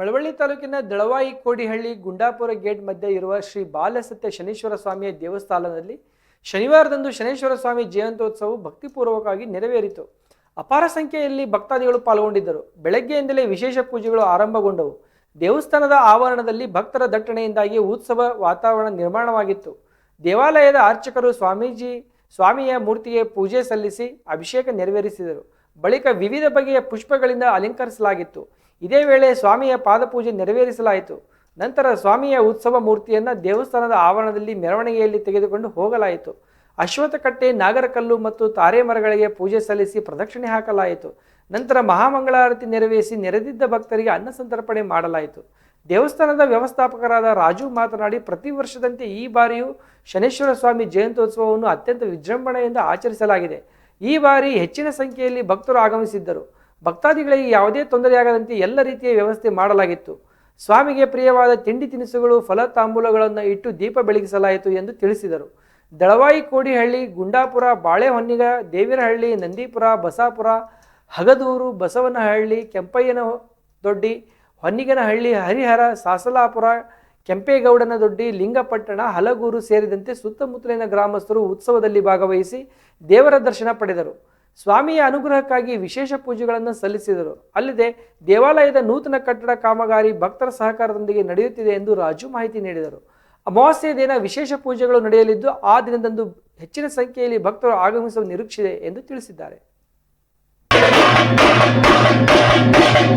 ಮಳವಳ್ಳಿ ತಾಲೂಕಿನ ದಳವಾಯಿ ಕೋಡಿಹಳ್ಳಿ ಗುಂಡಾಪುರ ಗೇಟ್ ಮಧ್ಯೆ ಇರುವ ಶ್ರೀ ಬಾಲಸತ್ಯ ಶನೀಶ್ವರ ಸ್ವಾಮಿಯ ದೇವಸ್ಥಾನದಲ್ಲಿ ಶನಿವಾರದಂದು ಶನೇಶ್ವರ ಸ್ವಾಮಿ ಜಯಂತ್ಯೋತ್ಸವವು ಭಕ್ತಿಪೂರ್ವಕವಾಗಿ ನೆರವೇರಿತು. ಅಪಾರ ಸಂಖ್ಯೆಯಲ್ಲಿ ಭಕ್ತಾದಿಗಳು ಪಾಲ್ಗೊಂಡಿದ್ದರು. ಬೆಳಗ್ಗೆಯಿಂದಲೇ ವಿಶೇಷ ಪೂಜೆಗಳು ಆರಂಭಗೊಂಡವು. ದೇವಸ್ಥಾನದ ಆವರಣದಲ್ಲಿ ಭಕ್ತರ ದಟ್ಟಣೆಯಿಂದಾಗಿ ಉತ್ಸವ ವಾತಾವರಣ ನಿರ್ಮಾಣವಾಗಿತ್ತು. ದೇವಾಲಯದ ಅರ್ಚಕರು ಸ್ವಾಮೀಜಿ, ಸ್ವಾಮಿಯ ಮೂರ್ತಿಗೆ ಪೂಜೆ ಸಲ್ಲಿಸಿ ಅಭಿಷೇಕ ನೆರವೇರಿಸಿದರು. ಬಳಿಕ ವಿವಿಧ ಬಗೆಯ ಪುಷ್ಪಗಳಿಂದ ಅಲಂಕರಿಸಲಾಗಿತ್ತು. ಇದೇ ವೇಳೆ ಸ್ವಾಮಿಯ ಪಾದಪೂಜೆ ನೆರವೇರಿಸಲಾಯಿತು. ನಂತರ ಸ್ವಾಮಿಯ ಉತ್ಸವ ಮೂರ್ತಿಯನ್ನು ದೇವಸ್ಥಾನದ ಆವರಣದಲ್ಲಿ ಮೆರವಣಿಗೆಯಲ್ಲಿ ತೆಗೆದುಕೊಂಡು ಹೋಗಲಾಯಿತು. ಅಶ್ವತ್ಥಕಟ್ಟೆ, ನಾಗರಕಲ್ಲು ಮತ್ತು ತಾರೆ ಮರಗಳಿಗೆ ಪೂಜೆ ಸಲ್ಲಿಸಿ ಪ್ರದಕ್ಷಿಣೆ ಹಾಕಲಾಯಿತು. ನಂತರ ಮಹಾಮಂಗಳಾರತಿ ನೆರವೇರಿಸಿ ನೆರೆದಿದ್ದ ಭಕ್ತರಿಗೆ ಅನ್ನ ಸಂತರ್ಪಣೆ ಮಾಡಲಾಯಿತು. ದೇವಸ್ಥಾನದ ವ್ಯವಸ್ಥಾಪಕರಾದ ರಾಜು ಮಾತನಾಡಿ, ಪ್ರತಿ ವರ್ಷದಂತೆ ಈ ಬಾರಿಯೂ ಶನೇಶ್ವರ ಸ್ವಾಮಿ ಜಯಂತ್ಯೋತ್ಸವವನ್ನು ಅತ್ಯಂತ ವಿಜೃಂಭಣೆಯಿಂದ ಆಚರಿಸಲಾಗಿದೆ. ಈ ಬಾರಿ ಹೆಚ್ಚಿನ ಸಂಖ್ಯೆಯಲ್ಲಿ ಭಕ್ತರು ಆಗಮಿಸಿದ್ದರು. ಭಕ್ತಾದಿಗಳಿಗೆ ಯಾವುದೇ ತೊಂದರೆಯಾಗದಂತೆ ಎಲ್ಲ ರೀತಿಯ ವ್ಯವಸ್ಥೆ ಮಾಡಲಾಗಿತ್ತು. ಸ್ವಾಮಿಗೆ ಪ್ರಿಯವಾದ ತಿಂಡಿ ತಿನಿಸುಗಳು, ಫಲ ತಾಂಬೂಲಗಳನ್ನು ಇಟ್ಟು ದೀಪ ಬೆಳಗಿಸಲಾಯಿತು ಎಂದು ತಿಳಿಸಿದರು. ದಳವಾಯಿ ಕೋಡಿಹಳ್ಳಿ, ಗುಂಡಾಪುರ, ಬಾಳೆಹೊನ್ನಿಗ ದೇವಿರಹಳ್ಳಿ ನಂದೀಪುರ, ಬಸಾಪುರ, ಹಗದೂರು, ಬಸವನಹಳ್ಳಿ ಕೆಂಪಯ್ಯನ ದೊಡ್ಡಿ ಹೊನ್ನಿಗನಹಳ್ಳಿ, ಹರಿಹರ, ಸಾಸಲಾಪುರ ಕೆಂಪೇಗೌಡನ ದೊಡ್ಡಿ ಲಿಂಗಪಟ್ಟಣ, ಹಲಗೂರು ಸೇರಿದಂತೆ ಸುತ್ತಮುತ್ತಲಿನ ಗ್ರಾಮಸ್ಥರು ಉತ್ಸವದಲ್ಲಿ ಭಾಗವಹಿಸಿ ದೇವರ ದರ್ಶನ ಪಡೆದರು. ಸ್ವಾಮಿಯ ಅನುಗ್ರಹಕ್ಕಾಗಿ ವಿಶೇಷ ಪೂಜೆಗಳನ್ನು ಸಲ್ಲಿಸಿದರು. ಅಲ್ಲದೆ ದೇವಾಲಯದ ನೂತನ ಕಟ್ಟಡ ಕಾಮಗಾರಿ ಭಕ್ತರ ಸಹಕಾರದೊಂದಿಗೆ ನಡೆಯುತ್ತಿದೆ ಎಂದು ರಾಜು ಮಾಹಿತಿ ನೀಡಿದರು. ಅಮಾವಾಸ್ಯೆ ದಿನ ವಿಶೇಷ ಪೂಜೆಗಳು ನಡೆಯಲಿದ್ದು, ಆ ದಿನದಂದು ಹೆಚ್ಚಿನ ಸಂಖ್ಯೆಯಲ್ಲಿ ಭಕ್ತರು ಆಗಮಿಸುವ ನಿರೀಕ್ಷೆ ಎಂದು ತಿಳಿಸಿದ್ದಾರೆ ಿ.